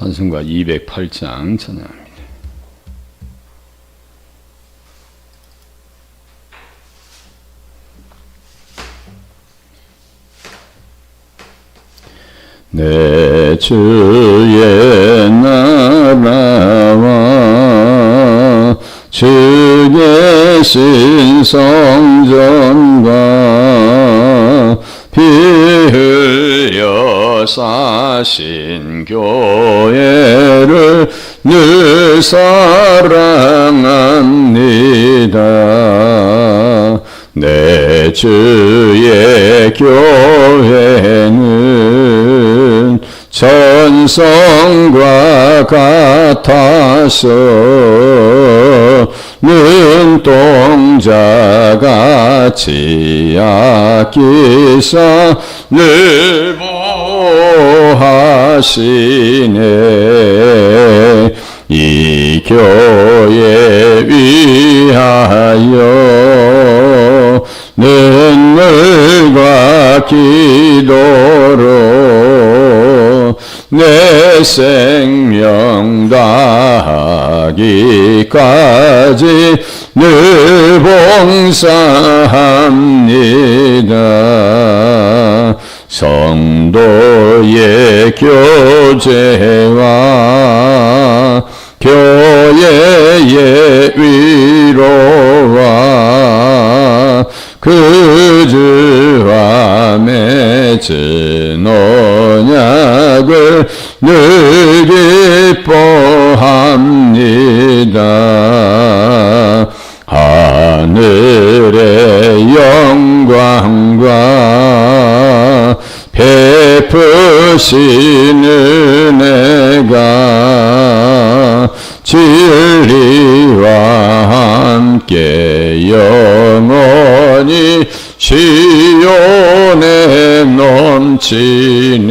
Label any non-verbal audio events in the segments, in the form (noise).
찬송가 208장 찬양합니다. 내 주의 나라와 주 계신 성전과 피 흘려 사신 교회를 늘 사랑합니다. 내 주의 교회는 전성과 같아서 눈동자같이 아끼사 늘 보하 시네 이 교회 위하여 눈물과 기도로 내 생명 다하기까지 늘 봉사합니다. 성도의 교제와 교회의 위로와 그 주와 맺은 언약을 늘 기뻐합니다. 하늘의 영광과 베푸신 은혜가 진리와 함께 영원히 시온에 넘치네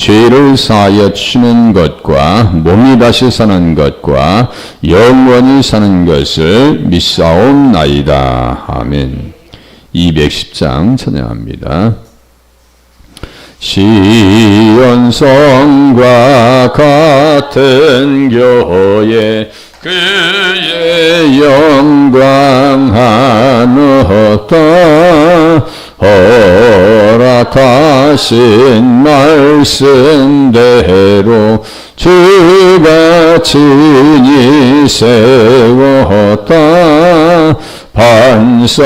죄를 사하여 치는 것과 몸이 다시 사는 것과 영원히 사는 것을 믿사옵나이다. 아멘. 210장 찬양합니다. 시온성과 같은 교회 그의 영광 하늘다 허락하신 말씀대로 주가 친히 세웠다. 반석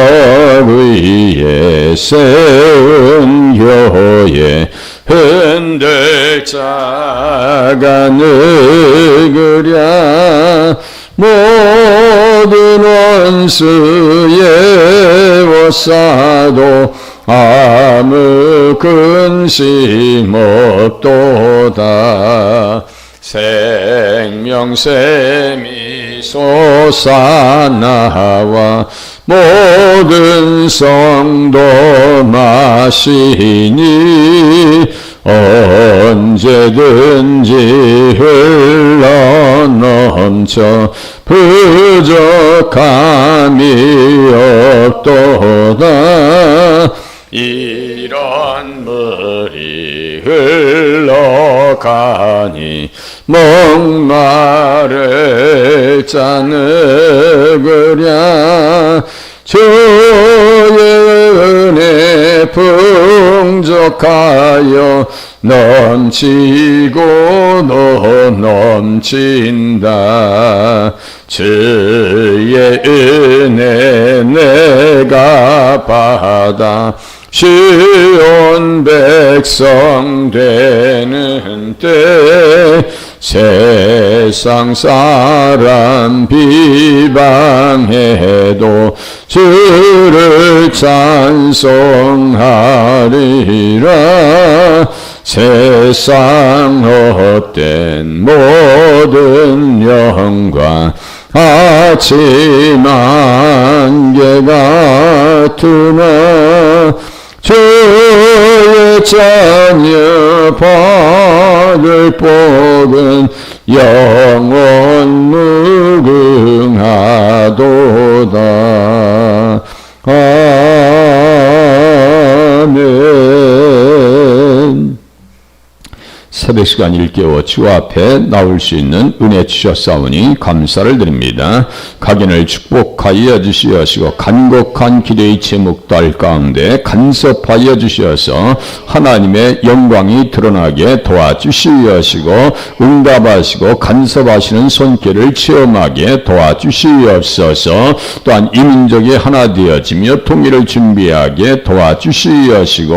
위에 세운 교회 흔들 자가 느그랴. 모든 원수의 워사도 아무 근심 없도다. 생명샘이 솟아나와 모든 성도 마시니 언제든지 흘러 넘쳐 부족함이 없도다 이런 물이 흘러가니 목마를 짜느그랴. 주의 은혜 풍족하여 넘치고 너 넘친다. 주의 은혜 내가 받아 시온 백성 되는 때 세상 사람 비방해도 주를 찬송하리라. 세상 헛된 모든 영광 아침 안개 같으나 자녀 받을 복은 영원 무궁하도다. 아멘. 새벽 시간 일깨워 주 앞에 나올 수 있는 은혜 주셨사오니 감사를 드립니다. 각인을 축복하여 주시옵시고 간곡한 기도의 제목달 가운데 간섭하여 주시어서 하나님의 영광이 드러나게 도와주시옵시고 응답하시고 간섭하시는 손길을 체험하게 도와주시옵소서. 또한 이민족이 하나 되어지며 통일을 준비하게 도와주시옵시고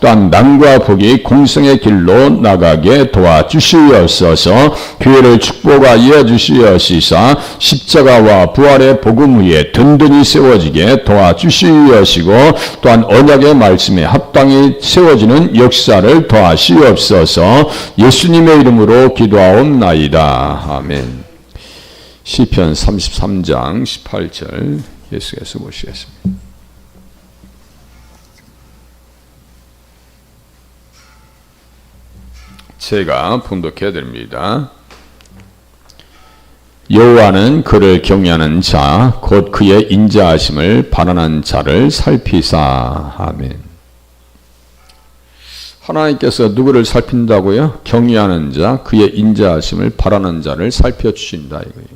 또한 남과 북이 공성의 길로 나가게 도와주시옵소서. 교회를 축복하여 주시옵시사 십자가와 부활의 복음 위에 든든히 세워지게 도와주시옵시고 또한 언약의 말씀에 합당히 세워지는 역사를 도와시옵소서 예수님의 이름으로 기도하옵나이다. 아멘. 시편 33장 18절 예수께서 보시겠습니다. 제가 분독해 드립니다. 여호와는 그를 경외하는 자, 곧 그의 인자하심을 바라는 자를 살피사. 아멘. 하나님께서 누구를 살핀다고요? 경외하는 자, 그의 인자하심을 바라는 자를 살펴주신다 이거예요.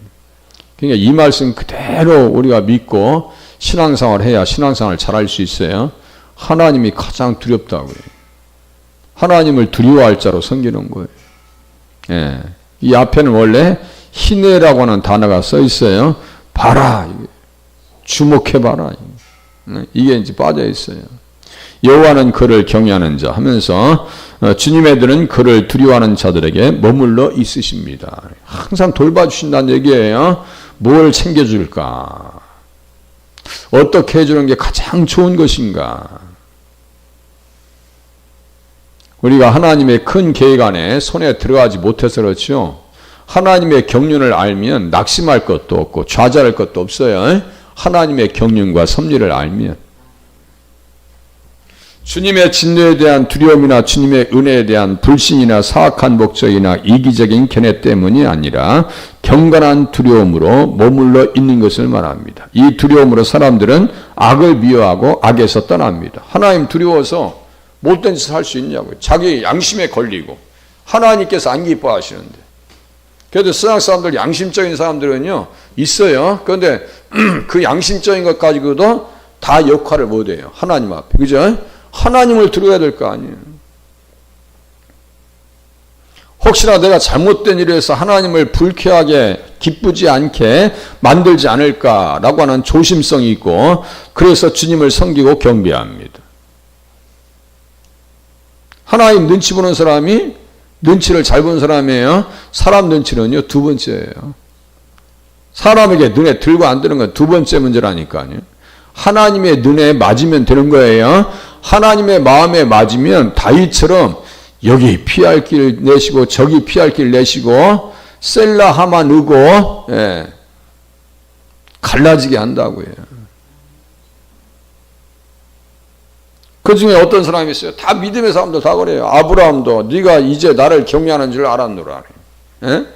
그러니까 이 말씀 그대로 우리가 믿고 신앙생활 해야 신앙생활 잘할 수 있어요. 하나님이 가장 두렵다고요. 하나님을 두려워할 자로 섬기는 거예요. 예. 이 앞에는 원래 희내라고 하는 단어가 써 있어요. 봐라. 주목해 봐라. 이게 이제 빠져 있어요. 여호와는 그를 경외하는 자 하면서 어, 주님의 들은 그를 두려워하는 자들에게 머물러 있으십니다. 항상 돌봐주신다는 얘기예요. 뭘 챙겨줄까? 어떻게 해주는 게 가장 좋은 것인가? 우리가 하나님의 큰 계획 안에 손에 들어가지 못해서 그렇죠. 하나님의 경륜을 알면 낙심할 것도 없고 좌절할 것도 없어요. 하나님의 경륜과 섭리를 알면 주님의 진노에 대한 두려움이나 주님의 은혜에 대한 불신이나 사악한 목적이나 이기적인 견해 때문이 아니라 경건한 두려움으로 머물러 있는 것을 말합니다. 이 두려움으로 사람들은 악을 미워하고 악에서 떠납니다. 하나님 두려워서 못된 짓을 할 수 있냐고요. 자기 양심에 걸리고 하나님께서 안 기뻐하시는데. 그래도 서양 사람들 양심적인 사람들은요 있어요. 그런데 (clears throat) 그 양심적인 것 가지고도 다 역할을 못해요. 하나님 앞에 그죠? 하나님을 들어야 될 거 아니에요. 혹시나 내가 잘못된 일을 해서 하나님을 불쾌하게 기쁘지 않게 만들지 않을까라고 하는 조심성이 있고 그래서 주님을 섬기고 경배합니다. 하나님 눈치 보는 사람이 눈치를 잘 보는 사람이에요. 사람 눈치는요, 두 번째예요. 사람에게 눈에 들고 안 드는 건 두 번째 문제라니까요. 하나님의 눈에 맞으면 되는 거예요. 하나님의 마음에 맞으면 다윗처럼 여기 피할 길 내시고 저기 피할 길 내시고 셀라 하만 으고 예, 갈라지게 한다고요. 그 중에 어떤 사람이 있어요? 다 믿음의 사람도 다 그래요. 아브라함도 네가 이제 나를 경외하는 줄 알았노라. 예?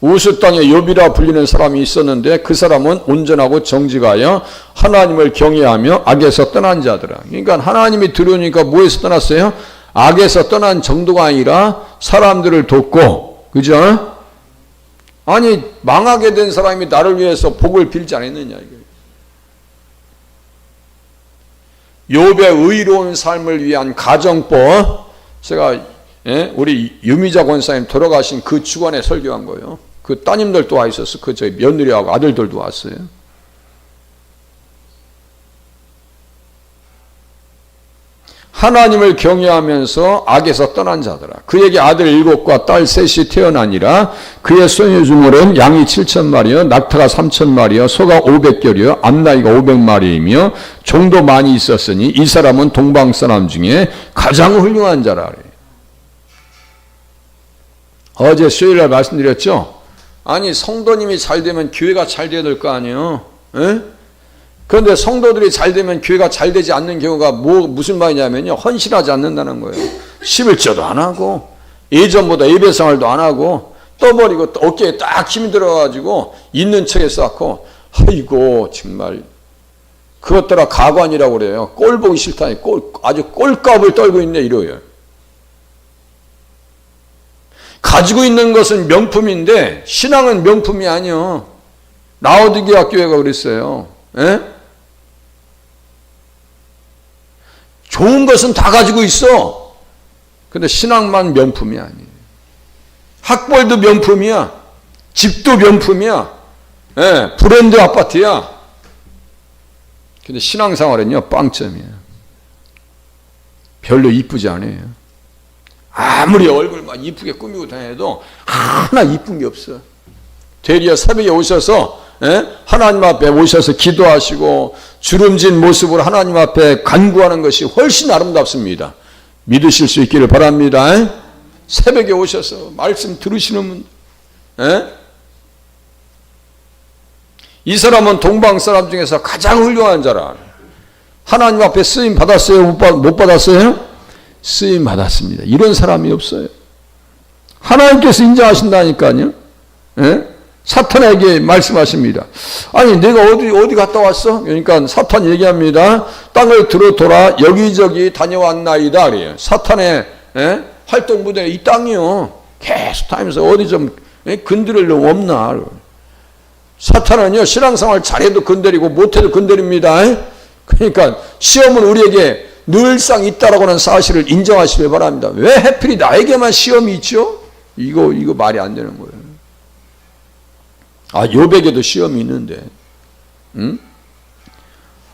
우스 땅에 욥이라 불리는 사람이 있었는데 그 사람은 온전하고 정직하여 하나님을 경외하며 악에서 떠난 자더라. 그러니까 하나님이 들으니까 뭐에서 떠났어요? 악에서 떠난 정도가 아니라 사람들을 돕고 그죠? 아니 망하게 된 사람이 나를 위해서 복을 빌지 않았느냐 이거예요. 욥의 의로운 삶을 위한 가정법 제가 예? 우리 유미자 권사님 돌아가신 그 주간에 설교한 거예요. 그 따님들도 와 있었어. 그 저희 며느리하고 아들들도 왔어요. 하나님을 경외하면서 악에서 떠난 자들아. 그에게 아들 일곱과 딸 셋이 태어나니라. 그의 소유주물은 양이 칠천 마리요, 낙타가 삼천 마리요, 소가 오백 결이요, 암나이가 오백 마리이며 종도 많이 있었으니 이 사람은 동방 사람 중에 가장 훌륭한 자라. 어제 수요일 날 말씀드렸죠. 아니 성도님이 잘 되면 교회가 잘 돼야 될 거 아니에요. 에? 그런데 성도들이 잘 되면 교회가 잘 되지 않는 경우가 뭐 무슨 말이냐면요 헌신하지 않는다는 거예요. 11조도 안 하고 예전보다 예배생활도 안 하고 떠버리고 또 어깨에 딱 힘이 들어가지고 있는 척에 쌓고 아이고 정말 그것 따라 가관이라고 그래요. 꼴 보기 싫다니 꼴 아주 꼴값을 떨고 있네 이래요. 가지고 있는 것은 명품인데 신앙은 명품이 아니요. 라오디게아 교회가 그랬어요. 에? 좋은 것은 다 가지고 있어. 근데 신앙만 명품이 아니에요. 학벌도 명품이야. 집도 명품이야. 예, 브랜드 아파트야. 근데 신앙생활은요, 빵점이에요. 별로 이쁘지 않아요. 아무리 얼굴만 이쁘게 꾸미고 다녀도 하나 이쁜 게 없어. 되려 새벽에 오셔서 예? 하나님 앞에 오셔서 기도하시고 주름진 모습으로 하나님 앞에 간구하는 것이 훨씬 아름답습니다. 믿으실 수 있기를 바랍니다. 예? 새벽에 오셔서 말씀 들으시는 분, 예? 이 사람은 동방 사람 중에서 가장 훌륭한 자라. 하나님 앞에 쓰임 받았어요? 못 받았어요? 쓰임 받았습니다. 이런 사람이 없어요. 하나님께서 인정하신다니까요. 예? 사탄에게 말씀하십니다. 아니 내가 어디 어디 갔다 왔어? 그러니까 사탄 얘기합니다. 땅을 들어 돌아 여기저기 다녀왔나이다 그래요. 사탄의 예? 활동 무대 이 땅이요. 계속 다니면서 어디 좀 예? 건드릴 놈 없나? 사탄은요 신앙생활 잘해도 건드리고 못해도 건드립니다. 그러니까 시험은 우리에게 늘상 있다라고는 사실을 인정하시길 바랍니다. 왜 해필이 나에게만 시험이 있죠? 이거 이거 말이 안 되는 거예요. 아 요백에도 시험이 있는데, 응?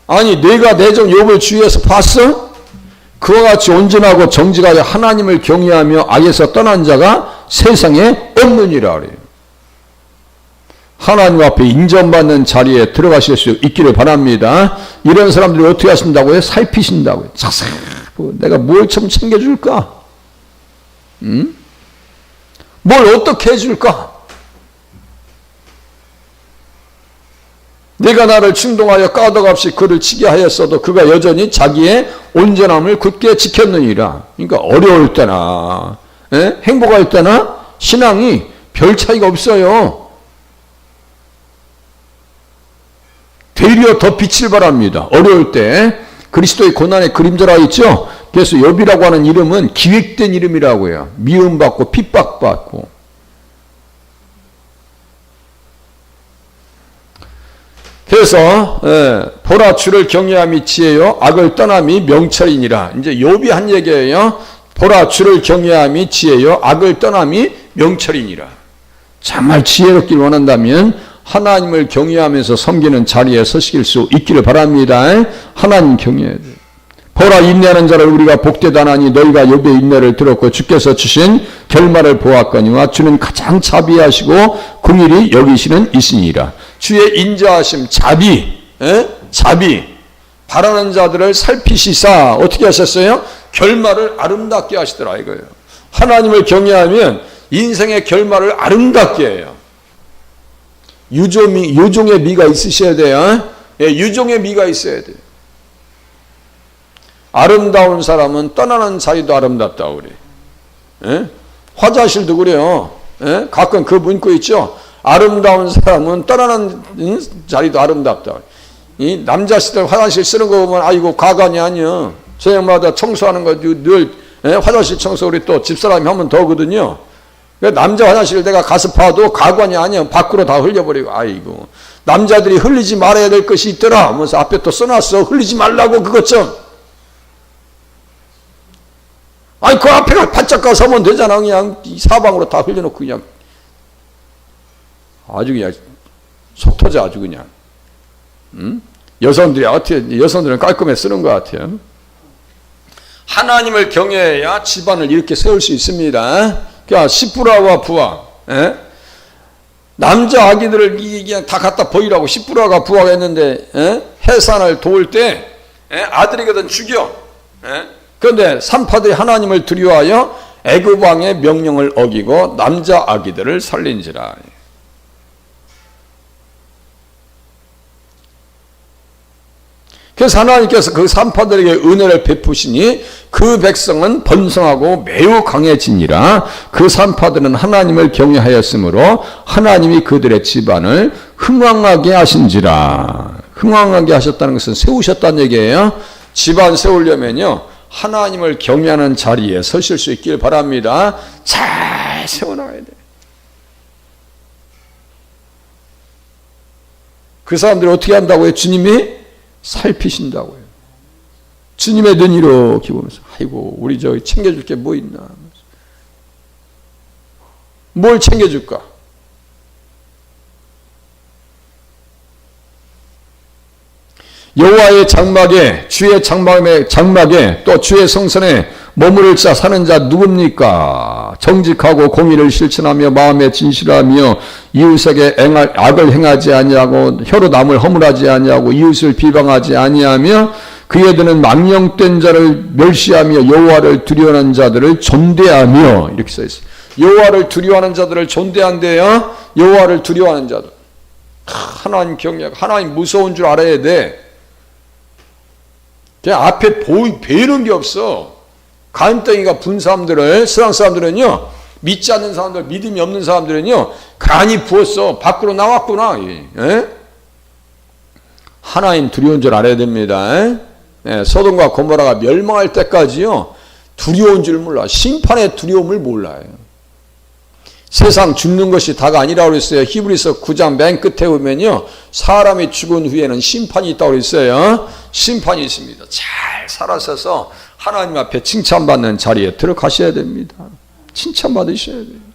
아니 내가 내정 욥을 주위에서 봤어? 그와 같이 온전하고 정직하여 하나님을 경외하며 악에서 떠난 자가 세상에 없느니라 그래요. 하나님 앞에 인정받는 자리에 들어가실 수 있기를 바랍니다. 이런 사람들이 어떻게 하신다고요? 살피신다고요. 자세히 내가 뭘 좀 챙겨줄까? 음? 뭘 어떻게 해줄까? 내가 나를 충동하여 까덕없이 그를 치게 하였어도 그가 여전히 자기의 온전함을 굳게 지켰느니라. 그러니까 어려울 때나 에? 예? 행복할 때나 신앙이 별 차이가 없어요. 되려 더 빛을 발합니다. 어려울 때 그리스도의 고난의 그림자라 있죠. 그래서 욥이라고 하는 이름은 기획된 이름이라고 해요. 미움받고 핍박받고. 그래서 예, 보라 주를 경외함이 지혜요 악을 떠남이 명철이니라. 이제 욥이 한 얘기예요. 보라 주를 경외함이 지혜요 악을 떠남이 명철이니라. 정말 지혜롭길 원한다면 하나님을 경외하면서 섬기는 자리에 서실 수 있기를 바랍니다. 하나님 경외. 보라 인내하는 자를 우리가 복되다나니 너희가 욥의 인내를 들었고 주께서 주신 결말을 보았거니와 주는 가장 자비하시고 궁일이 여기시는 이시니라. 주의 인자하심 자비, 에? 자비 바라는 자들을 살피시사 어떻게 하셨어요? 결말을 아름답게 하시더라 이거예요. 하나님을 경외하면 인생의 결말을 아름답게 해요. 유종미, 유종의 미가 있으셔야 돼요. 예, 유종의 미가 있어야 돼요. 아름다운 사람은 떠나는 자리도 아름답다 그래. 예? 화장실도 그래요. 예? 가끔 그 문구 있죠. 아름다운 사람은 떠나는 자리도 아름답다. 이 남자들 화장실 쓰는 거 보면 아이고 가관이 아니야. 저녁마다 청소하는 거늘 예? 화장실 청소 우리 또 집사람이 하면 더거든요. 남자 화장실 내가 가서 봐도 가관이 아니야. 밖으로 다 흘려버리고, 아이고. 남자들이 흘리지 말아야 될 것이 있더라. 하면서 앞에 또 써놨어. 흘리지 말라고 그것 좀. 아니, 그 앞에 바짝 가서 하면 되잖아. 그냥 사방으로 다 흘려놓고 그냥. 아주 그냥 속 터져 아주 그냥. 음? 여성들이 어떻게 여성들은 깔끔해 쓰는 것 같아요. 하나님을 경외해야 집안을 이렇게 세울 수 있습니다. 그러니까 시부라와 부하, 예? 남자 아기들을 이- 그냥 다 갖다 보이라고 시부라가 부하가 했는데 예? 해산을 도울 때 예? 아들이거든 죽여. 예? 그런데 산파들이 하나님을 두려워하여 애굽 왕의 명령을 어기고 남자 아기들을 살린지라. 그래서 하나님께서 그 산파들에게 은혜를 베푸시니 그 백성은 번성하고 매우 강해지니라. 그 산파들은 하나님을 경외하였으므로 하나님이 그들의 집안을 흥왕하게 하신지라. 흥왕하게 하셨다는 것은 세우셨다는 얘기예요. 집안 세우려면요 하나님을 경외하는 자리에 서실 수 있길 바랍니다. 잘 세워나가야 돼요 그 사람들이 어떻게 한다고요? 주님이 살피신다고요. 주님의 눈 이렇게 보면서 아이고 우리 저기 챙겨줄 게 뭐 있나 뭘 챙겨줄까? 여호와의 장막에 주의 장막에 장막에 또 주의 성전에 머무를 자 사는 자 누굽니까? 정직하고 공의를 실천하며 마음에 진실하며 이웃에게 앵할, 악을 행하지 아니하고 혀로 남을 허물하지 아니하고 이웃을 비방하지 아니하며 그에 드는 망령된 자를 멸시하며 여호와를 두려워하는 자들을 존대하며 이렇게 써 있어요. 여호와를 두려워하는 자들을 존대한대요. 여호와를 두려워하는 자들. 하나님 경외, 하나님 무서운 줄 알아야 돼. 그냥 앞에 보이, 배는 게 없어. 간덩이가 분 사람들을, 세상 사람들은요, 믿지 않는 사람들, 믿음이 없는 사람들은요, 간이 부었어. 밖으로 나왔구나. 예? 하나님 두려운 줄 알아야 됩니다. 예, 소돔과 고모라가 멸망할 때까지요, 두려운 줄 몰라. 심판의 두려움을 몰라요. 세상 죽는 것이 다가 아니라고 그랬어요. 히브리서 9장 맨 끝에 보면요. 사람이 죽은 후에는 심판이 있다고 그랬어요. 심판이 있습니다. 잘 살아서서 하나님 앞에 칭찬받는 자리에 들어가셔야 됩니다. 칭찬받으셔야 돼요.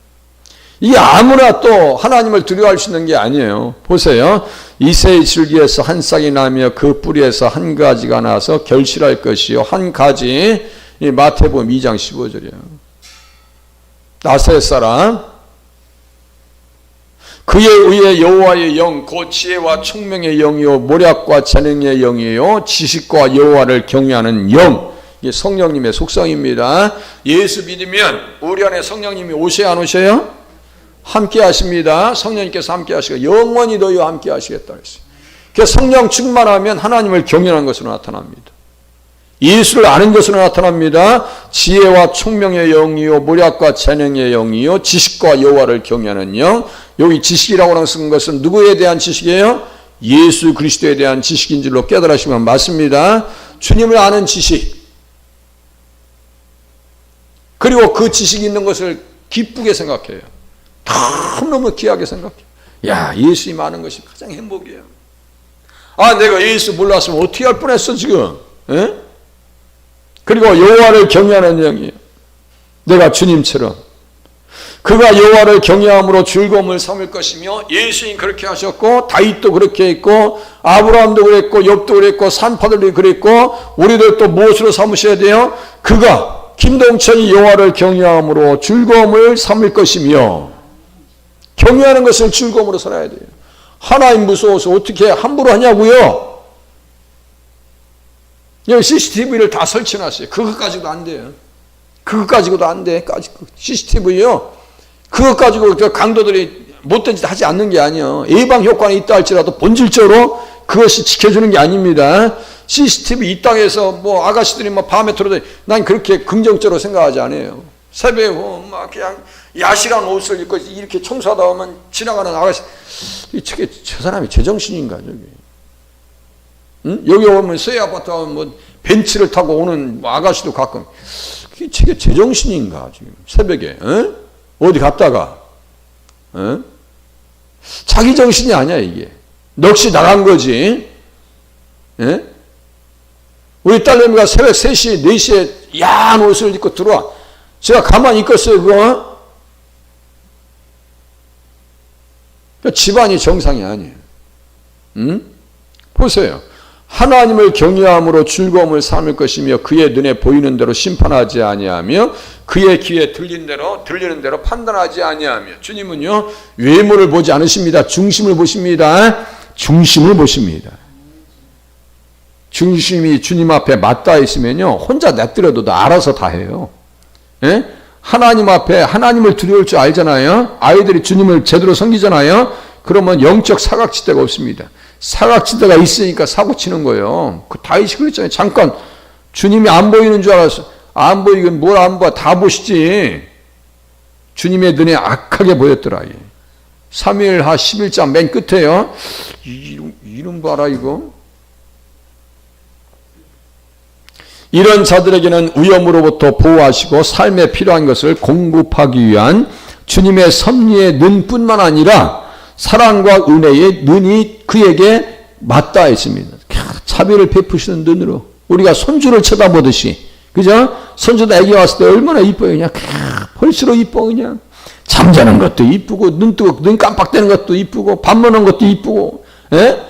이게 아무나 또 하나님을 두려워할 수 있는 게 아니에요. 보세요. 이세의 줄기에서 한 싹이 나며 그 뿌리에서 한 가지가 나서 결실할 것이요. 한 가지. 이 마태복음 2장 15절이에요. 나사렛 사람 그에 의해 여호와의 영, 곧 지혜와 총명의 영이요, 모략과 재능의 영이요, 지식과 여호와를 경외하는 영. 성령님의 속성입니다. 예수 믿으면 우리 안에 성령님이 오셔야 안 오셔요? 함께 하십니다. 성령님께서 함께 하시고 영원히 너희와 함께 하시겠다 그랬어요. 그래서 성령 충만하면 하나님을 경외하는 것으로 나타납니다. 예수를 아는 것으로 나타납니다. 지혜와 총명의 영이요, 모략과 재능의 영이요, 지식과 여호와를 경외하는 영. 여기 지식이라고 쓴 것은 누구에 대한 지식이에요? 예수 그리스도에 대한 지식인 줄로 깨달으시면 맞습니다. 주님을 아는 지식. 그리고 그 지식이 있는 것을 기쁘게 생각해요. 너무너무 귀하게 생각해요. 야, 예수님 아는 것이 가장 행복이에요. 아, 내가 예수 몰랐으면 어떻게 할 뻔했어, 지금. 에? 그리고 여호와를 경외하는 영이에요. 내가 주님처럼 그가 여호와를 경외함으로 즐거움을 삼을 것이며 예수님 그렇게 하셨고 다윗도 그렇게 했고 아브라함도 그랬고 욥도 그랬고 산파들도 그랬고 우리들도 무엇으로 삼으셔야 돼요? 그가 김동천이 여호와를 경외함으로 즐거움을 삼을 것이며 경외하는 것을 즐거움으로 살아야 돼요. 하나님 무서워서 어떻게 함부로 하냐고요? 여기 CCTV를 다 설치해놨어요. 그것 가지고도 안 돼요. 그것 가지고도 안 돼. CCTV요. 그것 가지고 저 강도들이 못된 짓 하지 않는 게 아니에요. 예방 효과는 있다 할지라도 본질적으로 그것이 지켜주는 게 아닙니다. CCTV 이 땅에서 뭐 아가씨들이 뭐 밤에 들어도 난 그렇게 긍정적으로 생각하지 않아요. 새벽에 막 그냥 야실한 옷을 입고 이렇게 청소하다 보면 지나가는 아가씨, 저게 저 사람이 제정신인가 저기. 응? 여기 오면 새 아파트 가면 뭐 벤츠를 타고 오는 뭐 아가씨도 가끔 저게 제정신인가 지금 새벽에 어? 어디 갔다가 어? 자기 정신이 아니야 이게 넋이 나간 거지 예? 우리 딸내미가 새벽 3시 4시에 야한 옷을 입고 들어와 제가 가만히 있겠어요 그거 집안이 정상이 아니에요. 음? 보세요. 하나님을 경외함으로 즐거움을 삼을 것이며 그의 눈에 보이는 대로 심판하지 아니하며 그의 귀에 들린 대로 들리는 대로 판단하지 아니하며 주님은요 외모를 보지 않으십니다. 중심을 보십니다. 중심을 보십니다. 중심이 주님 앞에 맞닿아 있으면요 혼자 내뜨려도 알아서 다 해요. 예? 하나님 앞에 하나님을 두려울 줄 알잖아요. 아이들이 주님을 제대로 섬기잖아요. 그러면 영적 사각지대가 없습니다. 사각지대가 있으니까 사고 치는 거예요. 그 다윗이 그랬잖아요. 잠깐 주님이 안 보이는 줄 알았어. 안 보이긴 뭘 안 봐. 다 보시지. 주님의 눈에 악하게 보였더라. 3일하 11장 맨 끝에요. 이름, 이름 봐라 이거. 이런 자들에게는 위험으로부터 보호하시고 삶에 필요한 것을 공급하기 위한 주님의 섭리의 눈뿐만 아니라 사랑과 은혜의 눈이 그에게 맞닿아 있습니다. 자비를 베푸시는 눈으로 우리가 손주를 쳐다보듯이 그죠? 손주도 애기 왔을 때 얼마나 이뻐요 그냥 볼수록 이뻐 그냥 잠자는 것도 이쁘고 눈 뜨고 눈 깜빡대는 것도 이쁘고 밥 먹는 것도 이쁘고 예?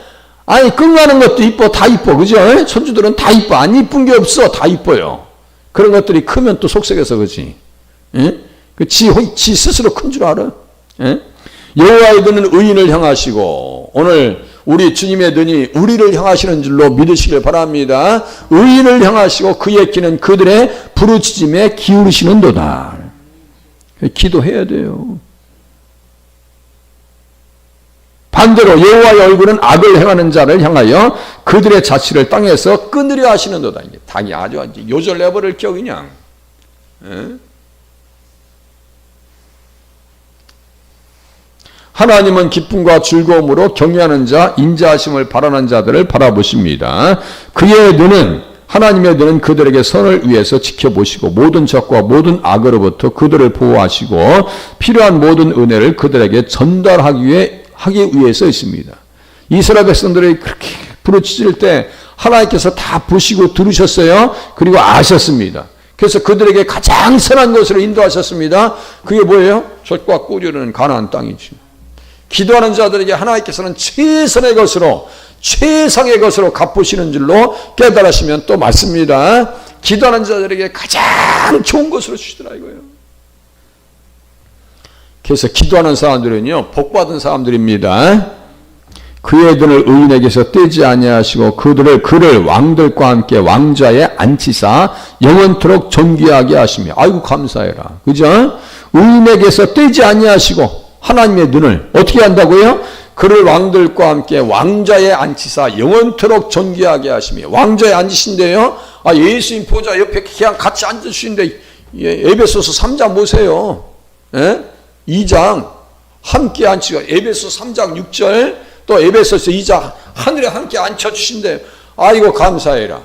아니 끙하는 것도 이뻐 다 이뻐 그죠? 예? 손주들은 다 이뻐 안 이쁜 게 없어 다 이뻐요 그런 것들이 크면 또 속색해서 그지 예? 그지 지 스스로 큰 줄 알아 예? 여호와의 눈은 의인을 향하시고 오늘 우리 주님의 눈이 우리를 향하시는 줄로 믿으시길 바랍니다. 의인을 향하시고 그의 귀는 그들의 부르짖음에 기울이시는도다. 기도해야 돼요. 반대로 여호와의 얼굴은 악을 행하는 자를 향하여 그들의 자취를 땅에서 끊으려 하시는도다. 닭이 아주 요절 내버릴 겨 그냥. 에? 하나님은 기쁨과 즐거움으로 경외하는 자, 인자하심을 바라는 자들을 바라보십니다. 그의 눈은 하나님의 눈은 그들에게 선을 위해서 지켜보시고 모든 적과 모든 악으로부터 그들을 보호하시고 필요한 모든 은혜를 그들에게 전달하기 위해 하기 위해서 있습니다. 이스라엘 백성들이 그렇게 부르짖을 때 하나님께서 다 보시고 들으셨어요. 그리고 아셨습니다. 그래서 그들에게 가장 선한 것으로 인도하셨습니다. 그게 뭐예요? 젖과 꿀이는 가나안 땅이지. 기도하는 자들에게 하나님께서는 최선의 것으로 최상의 것으로 갚으시는 줄로 깨달으시면 또 맞습니다. 기도하는 자들에게 가장 좋은 것으로 주시더라 이거예요. 그래서 기도하는 사람들은요 복 받은 사람들입니다. 그의 눈을 의인에게서 떼지 아니하시고 그들을 그를 왕들과 함께 왕좌에 앉히사 영원토록 존귀하게 하시며 아이고 감사해라 그죠? 의인에게서 떼지 아니하시고 하나님의 눈을 어떻게 한다고요? 그를 왕들과 함께 왕자에 앉히사 영원토록 존귀하게 하시며 왕자에 앉으신데요. 아 예수님 보좌 옆에 그냥 같이 앉으시는데 예, 에베소서 3장 보세요. 예? 2장 함께 앉히고 에베소 3장 6절 또 에베소서 2장 하늘에 함께 앉혀 주신대. 아이고 감사해라.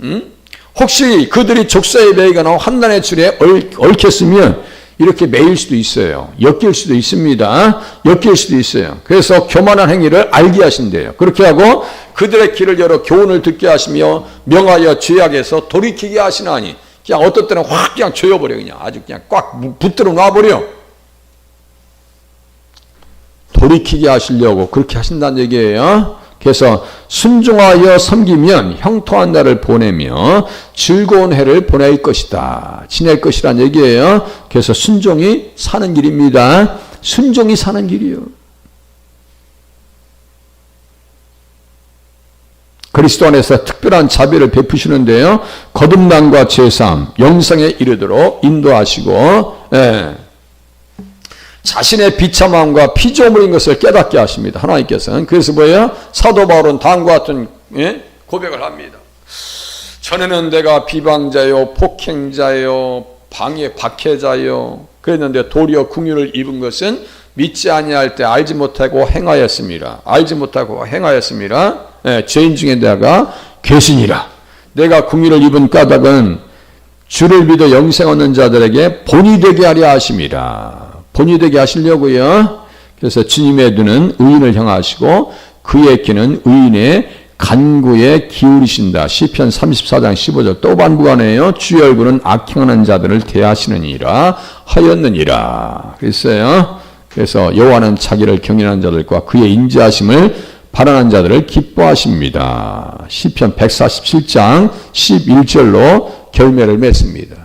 음? 혹시 그들이 족쇄에 매이거나 환난의 줄에 얽혔으면 이렇게 매일 수도 있어요. 엮일 수도 있습니다. 엮일 수도 있어요. 그래서 교만한 행위를 알게 하신대요. 그렇게 하고 그들의 길을 열어 교훈을 듣게 하시며 명하여 죄악에서 돌이키게 하시나니 그냥 어떨 때는 확 그냥 조여버려 그냥 아주 그냥 꽉 붙들어 놔버려. 돌이키게 하시려고 그렇게 하신다는 얘기예요. 그래서 순종하여 섬기면 형통한 날을 보내며 즐거운 해를 보낼 것이다. 지낼 것이란 얘기예요. 그래서 순종이 사는 길입니다. 순종이 사는 길이요. 그리스도 안에서 특별한 자비를 베푸시는데요. 거듭남과 제삼, 영성에 이르도록 인도하시고 예. 자신의 비참함과 피조물인 것을 깨닫게 하십니다. 하나님께서는. 그래서 뭐예요? 사도 바울은 다음과 같은 예? 고백을 합니다. 전에는 내가 비방자요, 폭행자요, 방해 박해자요. 그랬는데 도리어 궁유를 입은 것은 믿지 아니할 때 알지 못하고 행하였습니다. 알지 못하고 행하였습니다. 예, 죄인 중에 내가 계신이라. 내가 궁유를 입은 까닭은 주를 믿어 영생 얻는 자들에게 본이 되게 하려 하심이라. 본이 되게 하시려고요. 그래서 주님의 눈은 의인을 향하시고 그의 귀는 의인의 간구에 기울이신다. 시편 34장 15절 또 반복하네요. 주의 얼굴은 악행하는 자들을 대하시느니라 하였느니라. 그랬어요. 그래서 여호와는 자기를 경외하는 자들과 그의 인자하심을 바라는 자들을 기뻐하십니다. 시편 147장 11절로 결매를 맺습니다.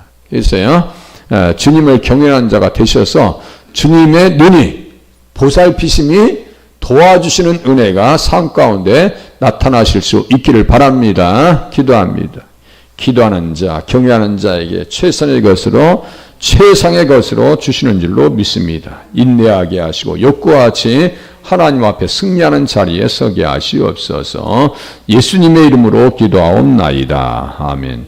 에, 주님을 경외하는 자가 되셔서 주님의 눈이 보살피심이 도와주시는 은혜가 삶 가운데 나타나실 수 있기를 바랍니다. 기도합니다. 기도하는 자, 경외하는 자에게 최선의 것으로 최상의 것으로 주시는 줄로 믿습니다. 인내하게 하시고 욕구와 같이 하나님 앞에 승리하는 자리에 서게 하시옵소서. 예수님의 이름으로 기도하옵나이다. 아멘.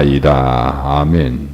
이다. 아멘.